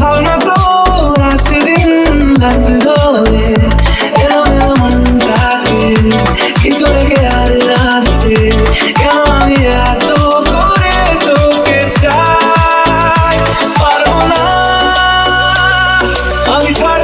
ভাবনা তো আসছে দিন রাত ধরে এলো এলো মন ডাকে কি করে কে আর রাতে কেন আমি এত করে তোকে চাই? পারব না। আমি ছাড়